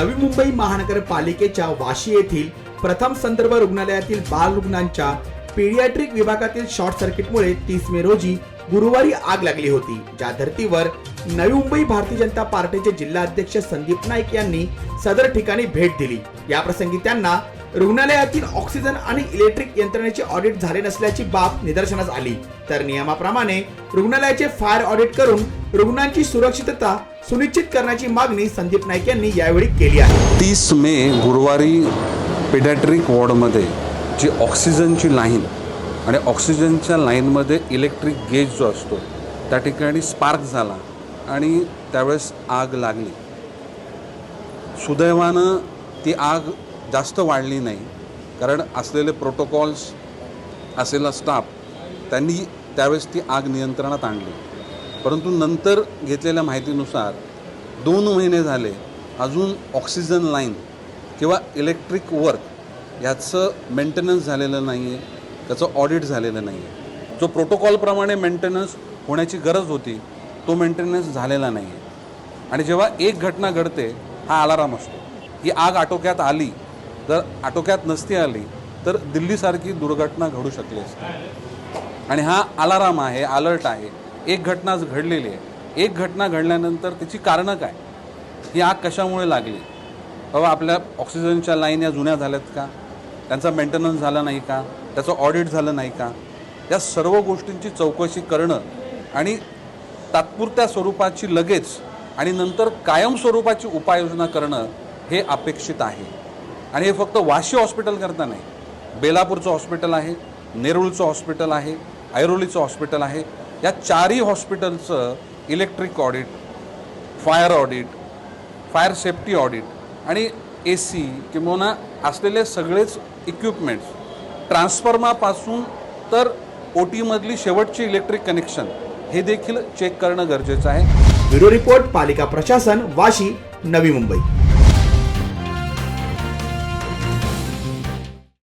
नवी मुंबई महानगरपालिकेच्या वाशी येथील प्रथम संदर्भ रुग्णालयातील बाल रुग्णांच्या पेडियाट्रिक विभागातील शॉर्ट सर्किटमुळे तीस मे रोजी गुरुवारी आग लागली होती. ज्या धर्तीवर नवी मुंबई भारतीय जनता पार्टीचे जिल्हाध्यक्ष संदीप नाईक यांनी सदर ठिकाणी भेट दिली. या प्रसंगी त्यांना रुग्णालयातील ऑक्सिजन आणि इलेक्ट्रिक यंत्रणेचे ऑडिट झाले नसल्याची बाब निदर्शनास आली. तर नियमाप्रमाणे रुग्णालयाचे फायर ऑडिट करून रुग्णांची सुरक्षितता सुनिश्चित करण्याची मागणी संदीप नाईक यांनी यावेळी केली आहे. तीस मे गुरुवारी पेडॅट्रिक वॉर्डमध्ये जी ऑक्सिजनची लाईन आणि ऑक्सिजनच्या लाईनमध्ये इलेक्ट्रिक गेज जो असतो त्या ठिकाणी स्पार्क झाला आणि त्यावेळेस आग लागली. सुदैवानं ती आग जास्त वाढली नाही. कारण असलेले प्रोटोकॉल्स असलेला स्टाफ त्यांनी त्यावेळेस ती आग नियंत्रणात आणली. परंतु नंतर घेतलेल्या माहितीनुसार दोन महिने झाले अजून ऑक्सिजन लाईन किंवा इलेक्ट्रिक वर्क याचं मेंटेनन्स झालेलं नाही आहे त्याचं ऑडिट झालेलं नाही आहे जो प्रोटोकॉलप्रमाणे मेंटेनन्स होण्याची गरज होती तो मेंटेनन्स झालेला नाही आहे आणि जेव्हा एक घटना घडते हा अलाराम असतो. ही आग आटोक्यात आली जर आटोक्यात नसती आली तर दिल्लीसारखी दुर्घटना घडू शकली असती. आणि हा अलाराम आहे अलर्ट आहे. एक घटनाच घडलेली आहे. एक घटना घडल्यानंतर त्याची कारणं काय? ही आग कशामुळे लागली? बाबा आपल्या ऑक्सिजनच्या लाईन या जुन्या झाल्यात का? त्यांचा मेंटेनन्स झाला नाही का? त्याचं ऑडिट झालं नाही का? या सर्व गोष्टींची चौकशी करणं आणि तात्पुरत्या स्वरूपाची लगेच आणि नंतर कायम स्वरूपाची उपाययोजना करणं हे अपेक्षित आहे. आणि हे फक्त वाशी हॉस्पिटल करता नाही. बेलापूरचं हॉस्पिटल आहे नेरूळचं हॉस्पिटल आहे ऐरोलीचं हॉस्पिटल आहे. या चारही हॉस्पिटलचं electric audit fire audit fire safety audit आणि ए सी किंवा असलेले सगळेच इक्विपमेंट्स ट्रान्सफॉर्मापासून तर ओ टीमधली शेवटची इलेक्ट्रिक कनेक्शन हे देखील चेक करणं गरजेचं आहे. ब्युरो रिपोर्ट पालिका प्रशासन वाशी नवी मुंबई.